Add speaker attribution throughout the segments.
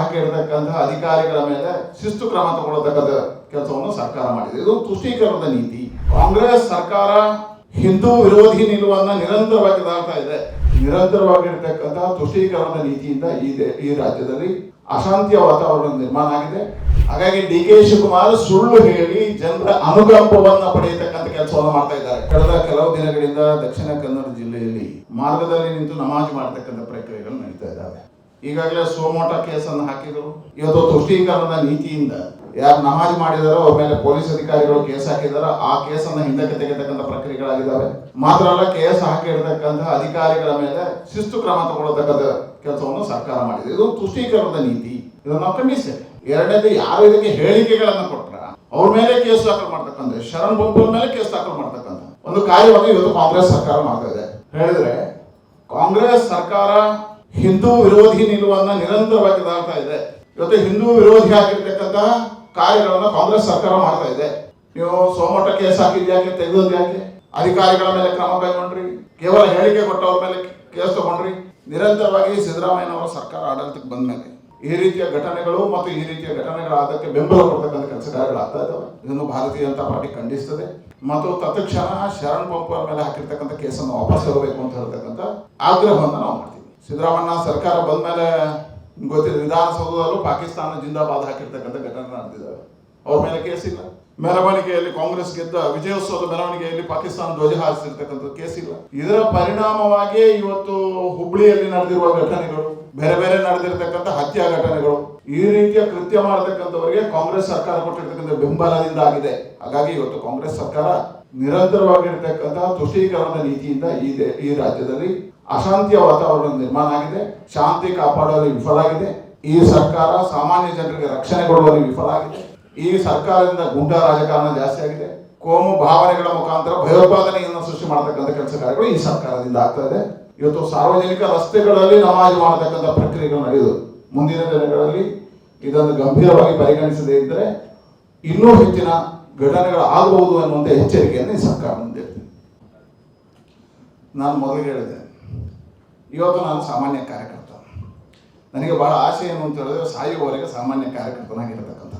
Speaker 1: ಹಾಕಿ ಇರತಕ್ಕಂತಹ ಅಧಿಕಾರಿಗಳ ಮೇಲೆ ಶಿಸ್ತು ಕ್ರಮ ತಗೊಳ್ಳತಕ್ಕಂಥ ಕೆಲಸವನ್ನು ಸರ್ಕಾರ ಮಾಡಿದೆ. ಇದು ತುಷ್ಟೀಕರಣದ ನೀತಿ. ಕಾಂಗ್ರೆಸ್ ಸರ್ಕಾರ ಹಿಂದೂ ವಿರೋಧಿ ನಿಲುವನ್ನ ನಿರಂತರವಾಗಿ ದಾಳ್ತಾ ಇದೆ. ನಿರಂತರವಾಗಿರ್ತಕ್ಕಂತಹ ತುಷ್ಟೀಕರಣದ ನೀತಿಯಿಂದ ಈ ಈ ರಾಜ್ಯದಲ್ಲಿ ಅಶಾಂತಿಯ ವಾತಾವರಣ ನಿರ್ಮಾಣ ಆಗಿದೆ. ಹಾಗಾಗಿ ಡಿ ಕೆ ಶಿವಕುಮಾರ್ ಸುಳ್ಳು ಹೇಳಿ ಜನರ ಅನುಕಂಪವನ್ನ ಪಡೆಯತಕ್ಕಂಥ ಕೆಲಸವನ್ನು ಮಾಡ್ತಾ ಇದ್ದಾರೆ. ಕಳೆದ ಕೆಲವು ದಿನಗಳಿಂದ ದಕ್ಷಿಣ ಕನ್ನಡ ಜಿಲ್ಲೆಯಲ್ಲಿ ಮಾರ್ಗದಲ್ಲಿ ನಿಂತು ನಮಾಜ್ ಮಾಡತಕ್ಕಂಥ ಪ್ರಕ್ರಿಯೆಗಳು ನಡೀತಾ ಇದ್ದಾವೆ. ಈಗಾಗಲೇ ಸೋಮೋಟ ಕೇಸನ್ನು ಹಾಕಿದ್ರು. ಇವತ್ತು ತುಷ್ಟೀಕರಣದ ನೀತಿಯಿಂದ ಯಾರು ನಮಾಜ್ ಮಾಡಿದಾರೋ ಅವ್ರ ಮೇಲೆ ಪೊಲೀಸ್ ಅಧಿಕಾರಿಗಳು ಕೇಸ್ ಹಾಕಿದಾರೋ. ಆ ಕೇಸನ್ನು ಹಿಂದಕ್ಕೆ ತೆಗೆತಕ್ಕಂಥ ಪ್ರಕ್ರಿಯೆಗಳಾಗಿದ್ದಾವೆ ಮಾತ್ರ ಅಲ್ಲ, ಕೇಸ್ ಹಾಕಿರ್ತಕ್ಕಂಥ ಅಧಿಕಾರಿಗಳ ಮೇಲೆ ಶಿಸ್ತು ಕ್ರಮ ತಗೊಳ್ಳತಕ್ಕಂಥ ಕೆಲಸವನ್ನು ಸರ್ಕಾರ ಮಾಡಿದೆ. ಇದು ತುಷ್ಟೀಕರಣದ ನೀತಿ. ಇದನ್ನು ನಾವು ಖಂಡಿಸ್ತೇವೆ ಎರಡನೇದು ಯಾರು ಇದಕ್ಕೆ ಹೇಳಿಕೆಗಳನ್ನು ಕೊಟ್ರ, ಅವ್ರ ಮೇಲೆ ಕೇಸ್ ದಾಖಲು ಮಾಡ್ತಕ್ಕಂಥ, ಶರಣ್ ಬೊಂಪಲ್ ಮೇಲೆ ಕೇಸ್ ದಾಖಲು ಮಾಡ್ತಕ್ಕಂಥ ಒಂದು ಕಾರ್ಯವಾಗಿ ಇವತ್ತು ಕಾಂಗ್ರೆಸ್ ಸರ್ಕಾರ ಮಾಡ್ತಾ ಇದೆ. ಹೇಳಿದ್ರೆ ಕಾಂಗ್ರೆಸ್ ಸರ್ಕಾರ ಹಿಂದೂ ವಿರೋಧಿ ನಿಲುವನ್ನ ನಿರಂತರವಾಗಿ ದಾಳ್ತಾ ಇದೆ. ಇವತ್ತು ಹಿಂದೂ ವಿರೋಧಿ ಆಗಿರ್ತಕ್ಕಂತಹ ಕಾರ್ಯಗಳನ್ನು ಕಾಂಗ್ರೆಸ್ ಸರ್ಕಾರ ಮಾಡ್ತಾ ಇದೆ. ನೀವು ಸೋಮೋಟ ಕೇಸ್ ಹಾಕಿದ್ ಯಾಕೆ? ಅಧಿಕಾರಿಗಳ ಮೇಲೆ ಕ್ರಮ ಕೈಗೊಂಡ್ರಿ. ಕೇವಲ ಹೇಳಿಕೆ ಕೊಟ್ಟವ್ರ ಮೇಲೆ ಕೇಸ್ ತಗೊಂಡ್ರಿ. ನಿರಂತರವಾಗಿ ಸಿದ್ದರಾಮಯ್ಯನವರ ಸರ್ಕಾರ ಆಡಳಿತಕ್ಕೆ ಬಂದ ಮೇಲೆ ಈ ರೀತಿಯ ಘಟನೆಗಳು ಮತ್ತು ಈ ರೀತಿಯ ಘಟನೆಗಳಾದಕ್ಕೆ ಬೆಂಬಲ ಕೊಡ್ತಕ್ಕಂಥ ಕೆಲಸ ಕಾರ್ಯಗಳಾಗ್ತಾ ಇದ್ದಾವೆ ಇದನ್ನು ಭಾರತೀಯ ಜನತಾ ಪಾರ್ಟಿ ಖಂಡಿಸ್ತದೆ. ಮತ್ತು ತತ್ಕ್ಷಣ ಶರಣ್ ಪಂಪರ್ ಮೇಲೆ ಹಾಕಿರ್ತಕ್ಕಂಥ ಕೇಸನ್ನು ವಾಪಸ್ ತಗೋಬೇಕು ಅಂತ ಹೇಳ್ತಕ್ಕಂಥ ಆಗ್ರಹವನ್ನು ಸಿದ್ದರಾಮಯ್ಯ ಸರ್ಕಾರ ಬಂದ ಮೇಲೆ ಗೊತ್ತಿದೆ, ವಿಧಾನಸೌಧದಲ್ಲೂ ಪಾಕಿಸ್ತಾನ ಜಿಂದಾಬಾದ್ ಹಾಕಿರ್ತಕ್ಕಂಥ ಘಟನೆ ನಡೆದಿದ್ದಾವೆ ಅವ್ರ ಮೇಲೆ ಕೇಸ್ ಇಲ್ಲ. ಮೆರವಣಿಗೆಯಲ್ಲಿ ಕಾಂಗ್ರೆಸ್ ಗೆದ್ದ ವಿಜಯೋತ್ಸವದ ಮೆರವಣಿಗೆಯಲ್ಲಿ ಪಾಕಿಸ್ತಾನ ಧ್ವಜ ಹಾರಿಸಿರ್ತಕ್ಕಂಥ ಇಲ್ಲ. ಇದರ ಪರಿಣಾಮವಾಗಿ ಇವತ್ತು ಹುಬ್ಳಿಯಲ್ಲಿ ನಡೆದಿರುವ ಘಟನೆಗಳು, ಬೇರೆ ಬೇರೆ ನಡೆದಿರ್ತಕ್ಕಂಥ ಹತ್ಯಾ ಘಟನೆಗಳು, ಈ ರೀತಿಯ ಕೃತ್ಯ ಮಾಡತಕ್ಕಂಥವರಿಗೆ ಕಾಂಗ್ರೆಸ್ ಸರ್ಕಾರ ಕೊಟ್ಟಿರ್ತಕ್ಕಂಥ ಬೆಂಬಲದಿಂದ ಆಗಿದೆ ಹಾಗಾಗಿ ಇವತ್ತು ಕಾಂಗ್ರೆಸ್ ಸರ್ಕಾರ ನಿರಂತರವಾಗಿರ್ತಕ್ಕಂತಹ ತುಷ್ಟೀಕರಣದ ನೀತಿಯಿಂದ ಈ ಈ ರಾಜ್ಯದಲ್ಲಿ ಅಶಾಂತಿಯ ವಾತಾವರಣ ನಿರ್ಮಾಣ ಆಗಿದೆ, ಶಾಂತಿ ಕಾಪಾಡುವಲ್ಲಿ ವಿಫಲ ಆಗಿದೆ, ಈ ಸರ್ಕಾರ ಸಾಮಾನ್ಯ ಜನರಿಗೆ ರಕ್ಷಣೆ ಕೊಡುವಲ್ಲಿ ವಿಫಲ ಆಗಿದೆ, ಈ ಸರ್ಕಾರದಿಂದ ಗುಂಡಾ ರಾಜಕಾರಣ ಜಾಸ್ತಿ ಆಗಿದೆ, ಕೋಮು ಭಾವನೆಗಳ ಮುಖಾಂತರ ಭಯೋತ್ಪಾದನೆಯನ್ನು ಸೃಷ್ಟಿ ಮಾಡತಕ್ಕಂಥ ಕೆಲಸ ಕಾರ್ಯಗಳು ಈ ಸರ್ಕಾರದಿಂದ ಆಗ್ತಾ ಇದೆ. ಇವತ್ತು ಸಾರ್ವಜನಿಕ ರಸ್ತೆಗಳಲ್ಲಿ ನಮಾಜ್ ಮಾಡತಕ್ಕಂಥ ಪ್ರಕ್ರಿಯೆಗಳು ನಡೆಯುವುದು ಮುಂದಿನ ದಿನಗಳಲ್ಲಿ ಇದನ್ನು ಗಂಭೀರವಾಗಿ ಪರಿಗಣಿಸದೇ ಇದ್ದರೆ ಇನ್ನೂ ಹೆಚ್ಚಿನ ಘಟನೆಗಳು ಆಗಬಹುದು ಅನ್ನುವಂಥ ಎಚ್ಚರಿಕೆಯನ್ನು ಸರ್ಕಾರ ಮುಂದಿರ್ತೀನಿ ನಾನು ಮೊದಲಿಗೆ ಹೇಳಿದೆ, ಇವತ್ತು ನಾನು ಸಾಮಾನ್ಯ ಕಾರ್ಯಕರ್ತ. ನನಗೆ ಬಹಳ ಆಸೆ ಏನು ಅಂತ ಹೇಳಿದ್ರೆ ಸಾಯುವವರೆಗೆ ಸಾಮಾನ್ಯ ಕಾರ್ಯಕರ್ತನಾಗಿರ್ತಕ್ಕಂಥ.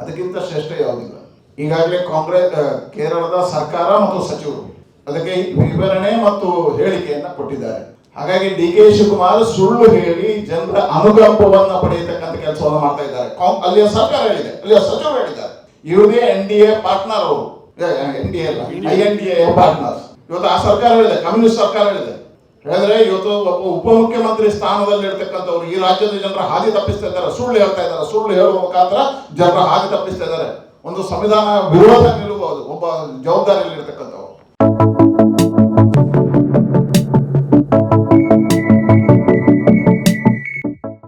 Speaker 1: ಅದಕ್ಕಿಂತ ಶ್ರೇಷ್ಠ ಯಾವುದಿಲ್ಲ. ಈಗಾಗಲೇ ಕಾಂಗ್ರೆಸ್ ಕೇರಳದ ಸರ್ಕಾರ ಮತ್ತು ಸಚಿವರು ಅದಕ್ಕೆ ವಿವರಣೆ ಮತ್ತು ಹೇಳಿಕೆಯನ್ನು ಕೊಟ್ಟಿದ್ದಾರೆ. ಹಾಗಾಗಿ ಡಿ ಕೆ ಶಿವಕುಮಾರ್ ಸುಳ್ಳು ಹೇಳಿ ಜನರ ಅನುಕಂಪವನ್ನು ಪಡೆಯತಕ್ಕಂಥ ಕೆಲಸವನ್ನು ಮಾಡ್ತಾ ಇದ್ದಾರೆ. ಅಲ್ಲಿಯ ಸರ್ಕಾರ ಹೇಳಿದೆ, ಅಲ್ಲಿಯ ಸಚಿವರು ಹೇಳಿದ್ದಾರೆ. ಇವರದೇ ಎನ್ ಡಿ ಎ ಪಾರ್ಟ್ನರ್ ಅವರು. ಎನ್ ಡಿ ಎ ಅಲ್ಲ, I N D A partner ಇವತ್ತು ಆ ಸರ್ಕಾರ ಹೇಳಿದೆ, ಕಮ್ಯುನಿಸ್ಟ್ ಸರ್ಕಾರ ಹೇಳಿದೆ. ಹೇಳಿದ್ರೆ ಇವತ್ತು ಒಬ್ಬ ಉಪಮುಖ್ಯಮಂತ್ರಿ ಸ್ಥಾನದಲ್ಲಿ ಇರ್ತಕ್ಕಂಥವ್ರು, ಈ ರಾಜ್ಯದ ಜನರ ಹಾದಿ ತಪ್ಪಿಸ್ತಾ ಇದ್ದಾರೆ, ಸುಳ್ಳು ಹೇಳ್ತಾ ಇದ್ದಾರೆ, ಸುಳ್ಳು ಹೇಳುವ ಮುಖಾಂತರ ಜನರ ಹಾದಿ ತಪ್ಪಿಸ್ತಾ ಇದ್ದಾರೆ. ಒಂದು ಸಂವಿಧಾನ ವಿರೋಧ ನಿಲ್ಲುವುದು ಒಬ್ಬ ಜವಾಬ್ದಾರಿಯಲ್ಲಿ ಇರ್ತಕ್ಕಂಥವ್ರು.